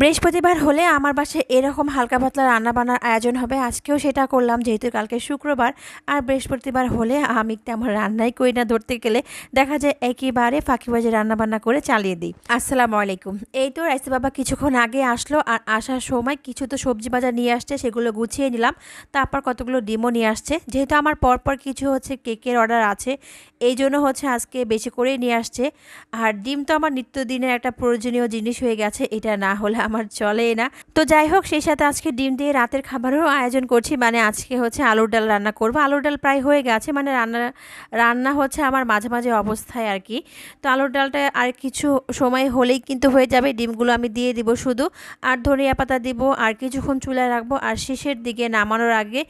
বৃহস্পতিবার হলে আমার বাসায় এরকম হালকা পাতলা রান্না বান্নার আয়োজন হবে। আজকেও সেটা করলাম, যেহেতু কালকে শুক্রবার। আর বৃহস্পতিবার হলে আমি তেমন রান্নাই করি না ধরতে গেলে। দেখা যায় একেবারে রান্না বান্না করে চালিয়ে দিই। আসসালামু আলাইকুম। এই তো রাইসে বাবা কিছুক্ষণ আগে আসলো আর আসার সময় কিছু তো সবজি বাজার নিয়ে আসছে, সেগুলো গুছিয়ে নিলাম। তারপর কতগুলো ডিমও নিয়ে আসছে। যেহেতু আমার পরপর কিছু হচ্ছে কেকের অর্ডার আছে, এই জন্য হচ্ছে আজকে বেশি করেই নিয়ে আসছে। আর ডিম তো আমার নিত্যদিনের একটা প্রয়োজনীয় জিনিস হয়ে গেছে, এটা না হলে আমার চলেই না। তো যাই হোক, সেই সাথে আজকে ডিম দিয়ে রাতের খাবারও আয়োজন করছি। মানে আজকে হচ্ছে আলুর ডাল রান্না করব। আলুর ডাল প্রায় হয়ে গেছে। মানে রান্না রান্না হচ্ছে আমার মাঝে মাঝে অবস্থায় আর কি। তো আলুর ডালটা আর কিছু সময় হলেই কিন্তু হয়ে যাবে। ডিমগুলো আমি দিয়ে দিব শুধু। আর ধনিয়া পাতা দিব। আর কিছুক্ষণ চুলায় রাখব। আর শেষের দিকে নামানোর আগে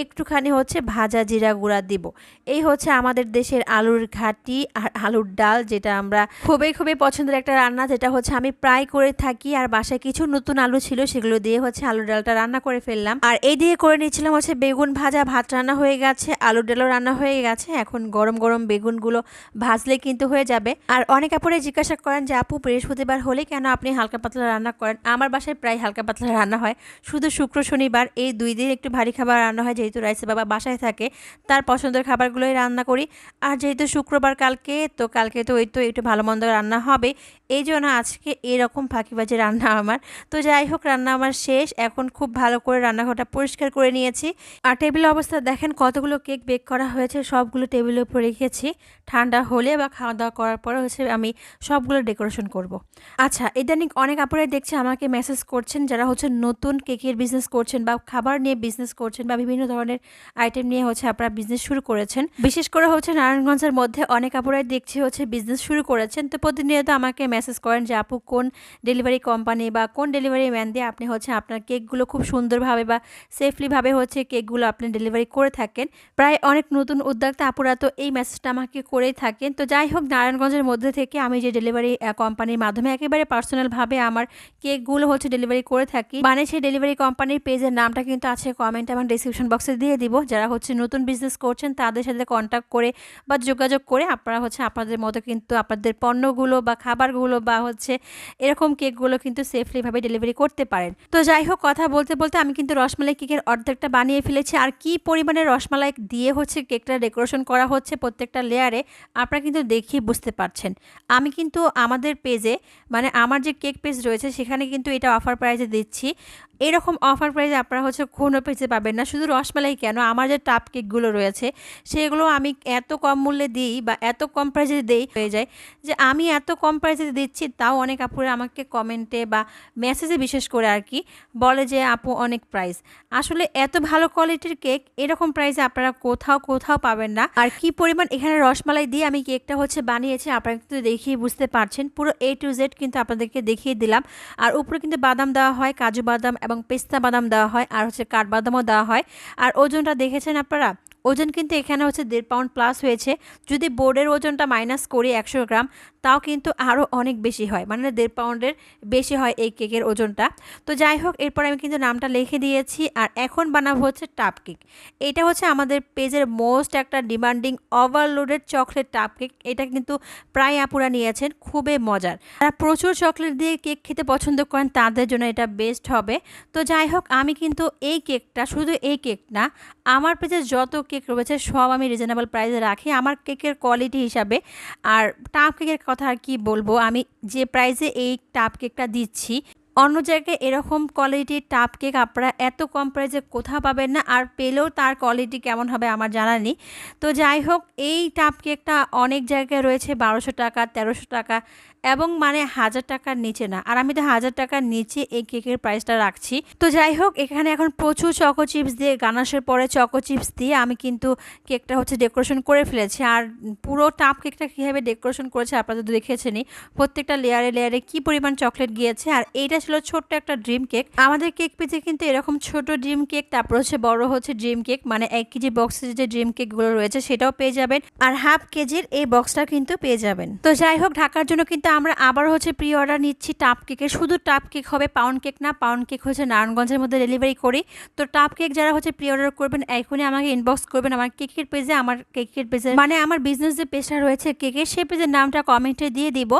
একটুখানি হচ্ছে ভাজা জিরা গুঁড়া দিব। এই হচ্ছে আমাদের দেশের আলুর ঘাটি আর আলুর ডাল, যেটা আমরা খুবই খুবই পছন্দের একটা রান্না, যেটা হচ্ছে আমি প্রায় করে থাকি আর বাসায় কিছু নতুন আলু ছিল, সেগুলো দিয়ে হচ্ছে আলুর ডালটা রান্না করে ফেললাম। আর এই দিয়ে করে নিয়েছিলাম হচ্ছে বেগুন ভাজা। ভাত রান্না হয়ে গেছে আলুর ডালও রান্না হয়ে গেছে। এখন গরম গরম বেগুনগুলো ভাজলে কিন্তু হয়ে যাবে। আর অনেক আপুরে জিজ্ঞাসা করেন যে, আপু, বৃহস্পতিবার হলে কেন আপনি হালকা পাতলা রান্না করেন? আমার বাসায় প্রায় হালকা পাতলা রান্না হয়। শুধু শুক্র, শনিবার এই দুই দিন একটু ভারী খাবার রান্না হয়। যেহেতু রাইসে বাবা বাসায় থাকে, তার পছন্দের খাবারগুলোই রান্না করি। আর যেহেতু শুক্রবার কালকে, তো কালকে তো ওই তো একটু ভালো মন্দ রান্না হবে। এই জন্য আজকে এরকম ফাঁকিবাজি রান্না আমার। তো যাই হোক, রান্না আমার শেষ। এখন খুব ভালো করে রান্নাঘরটা পরিষ্কার করে নিয়েছি। আর টেবিল অবস্থা দেখেন, কতগুলো কেক বেক করা হয়েছে, সবগুলো টেবিলের উপর রেখেছি। ঠান্ডা হলে বা খাওয়া দাওয়া করার পরে হচ্ছে আমি সবগুলো ডেকোরেশন করব। আচ্ছা ইদানিং অনেক আপুরাই দেখছে আমাকে মেসেজ করছেন, যারা হচ্ছে নতুন কেকের বিজনেস করছেন বা খাবার নিয়ে বিজনেস করছেন বা বিভিন্ন ধরনের আইটেম নিয়ে হচ্ছে আপনারা বিজনেস শুরু করেছেন। বিশেষ করে হচ্ছে নারায়ণগঞ্জের মধ্যে অনেক আপুরাই দেখছি হচ্ছে বিজনেস শুরু করেছেন। তো প্রতিনিয়ত আমাকে মেসেজ করেন যে, আপু, কোন ডেলিভারি কোম্পানি বা কোন ডেলিভারি ম্যান দিয়ে আপনি হচ্ছে আপনার কেকগুলো খুব সুন্দরভাবে বা সেফলিভাবে হচ্ছে কেকগুলো আপনি ডেলিভারি করে থাকেন? প্রায় অনেক নতুন উদ্যোক্তা আপুরা তো এই মেসেজটা আমাকে করেই থাকেন। তো যাই হোক, নারায়ণগঞ্জের মধ্যে থেকে আমি যে ডেলিভারি কোম্পানির মাধ্যমে একেবারে পার্সোনালভাবে আমার কেকগুলো হচ্ছে ডেলিভারি করে থাকি মানে সেই ডেলিভারি কোম্পানির পেজের নামটা কিন্তু আছে কমেন্ট এবং ডিসক্রিপশন বক্সে দিয়ে দিব। যারা হচ্ছে নতুন বিজনেস করছেন, তাদের সাথে কন্ট্যাক্ট করে বা যোগাযোগ করে আপনারা হচ্ছে আপনাদের মতো কিন্তু আপনাদের পণ্যগুলো বা খাবারগুলো বা হচ্ছে এরকম কেকগুলো কিন্তু সেফলিভাবে ডেলিভারি করতে পারেন। তো যাই হোক কথা বলতে বলতে আমি কিন্তু রসমালাই কেকের অর্ধেকটা বানিয়ে ফেলেছি। আর কি পরিমাণে রসমালাই দিয়ে হচ্ছে কেকটা ডেকোরেশন করা হচ্ছে প্রত্যেকটা লেয়ারে আপনারা কিন্তু দেখেই বুঝতে পারছেন। আমি কিন্তু আমাদের পেজে মানে আমার যে কেক পেজ রয়েছে, সেখানে কিন্তু এটা অফার প্রাইজে দিচ্ছি। এরকম অফার প্রাইজে আপনারা হচ্ছে কোনো পেজে পাবেন না। শুধু রসমালাই কেন? আমার যে টাপ কেকগুলো রয়েছে, সেগুলো আমি এত কম মূল্যে দিই বা এত কম প্রাইজে দিই হয়ে যায় যে আমি এত কম প্রাইজে দিচ্ছি, তাও অনেক আপুরে আমাকে কমেন্টে বা মেসেজে বিশেষ করে আর কি বলে যে, আপু, অনেক প্রাইস আসলে এত ভালো কোয়ালিটির কেক এরকম প্রাইসে আপনারা কোথাও কোথাও পাবেন না। আর কি পরিমাণ এখানে রসমালাই দিয়ে আমি কেকটা হচ্ছে বানিয়েছি, আপনারা কিন্তু দেখিয়ে বুঝতে পারছেন। পুরো এ টু জেড কিন্তু আপনাদেরকে দেখিয়ে দিলাম। আর উপরে কিন্তু বাদাম দেওয়া হয়, কাজু বাদাম এবং পেস্তা বাদাম দেওয়া হয়, আর হচ্ছে কাঠবাদামও দেওয়া হয়। আর ওজনটা দেখেছেন আপনারা? ওজন কিন্তু এখানে হচ্ছে দেড় পাউন্ড প্লাস হয়েছে। যদি বোর্ডের ওজনটা মাইনাস করি একশো গ্রাম, তাও কিন্তু আরও অনেক বেশি হয়। মানে দেড় পাউন্ডের বেশি হয় এই কেকের ওজনটা। তো যাই হোক, এরপর আমি কিন্তু নামটা লিখে দিয়েছি আর এখন বানাবো হচ্ছে টাপ কেক এটা হচ্ছে আমাদের পেজের মোস্ট একটা demanding overloaded chocolate tub cake এটা কিন্তু প্রায় আপুরা নিয়েছেন, খুবই মজার। যারা প্রচুর চকলেট দিয়ে কেক খেতে পছন্দ করেন, তাদের জন্য এটা বেস্ট হবে। তো যাই হোক, আমি কিন্তু এই কেকটা শুধু এই কেক না আমার পেজে যত কেক রয়েছে, সব আমি রিজনেবল প্রাইসে রাখি। আমার কেকের কোয়ালিটি হিসাবে আর টাপ কেকের কথা আর কি বলব, আমি যে প্রাইসে এই টাপ কেকটা দিচ্ছি, অন্য জায়গায় এরকম কোয়ালিটির টাপ কেক আপনারা এত কম প্রাইসে কোথাও পাবেন না আর পেলেও তার কোয়ালিটি কেমন হবে আমার জানা নেই। তো যাই হোক, এই টাপ কেকটা অনেক জায়গায় রয়েছে, বারোশো টাকা, তেরোশো টাকা এবং মানে হাজার টাকার নিচে না। আর আমি তো হাজার টাকার নিচে এই কেকের প্রাইসটা রাখছি। তো যাই হোক, এখানে এখন প্রচুর চকো চিপস দিয়ে গানাশের পরে চকো চিপস দিয়ে আমি কিন্তু কেকটা হচ্ছে ডেকোরেশন করে ফেলেছি। আর পুরো টাপ কেকটা কীভাবে ডেকোরেশন করেছে আপনারা তো দেখেছেনই। প্রত্যেকটা লেয়ারে লেয়ারে কি পরিমাণ চকলেট গিয়েছে। আর এইটা ছিল ছোট্ট একটা ড্রিম কেক আমাদের কেক পেজে কিন্তু এরকম ছোট ড্রিম কেক তারপর হচ্ছে বড় হচ্ছে ড্রিম কেক মানে এক কেজি বক্সের যে ড্রিম কেকগুলো রয়েছে সেটাও পেয়ে যাবেন। আর হাফ কেজির এই বক্সটা কিন্তু পেয়ে যাবেন। তো যাই হোক, ঢাকার জন্য কিন্তু আমরা আবার হচ্ছে প্রি অর্ডার নিচ্ছি টাপ কেকের শুধু টাপ কেক হবে পাউন্ড কেক না পাউন্ড কেক হচ্ছে নারায়ণগঞ্জের মধ্যে ডেলিভারি করি। তো টাপ কেক যারা হচ্ছে প্রি অর্ডার করবেন, এখনই আমাকে ইনবক্স করবেন আমার কেকের পেজে আমার কেকের পেজে মানে আমার বিজনেস যে পেজটা রয়েছে কেকের সে পেজের নামটা কমেন্টে দিয়ে দিব।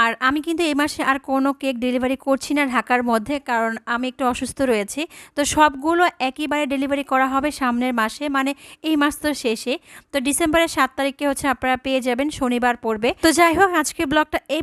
আর আমি কিন্তু এই মাসে আর কোনো কেক ডেলিভারি করছি না ঢাকার মধ্যে, কারণ আমি একটু অসুস্থ রয়েছি। তো সবগুলো একইবারে ডেলিভারি করা হবে সামনের মাসে মানে এই মাস তো শেষে। তো ডিসেম্বরের সাত তারিখে হচ্ছে আপনারা পেয়ে যাবেন, শনিবার পড়বে। তো যাই হোক আজকে ব্লগটা এই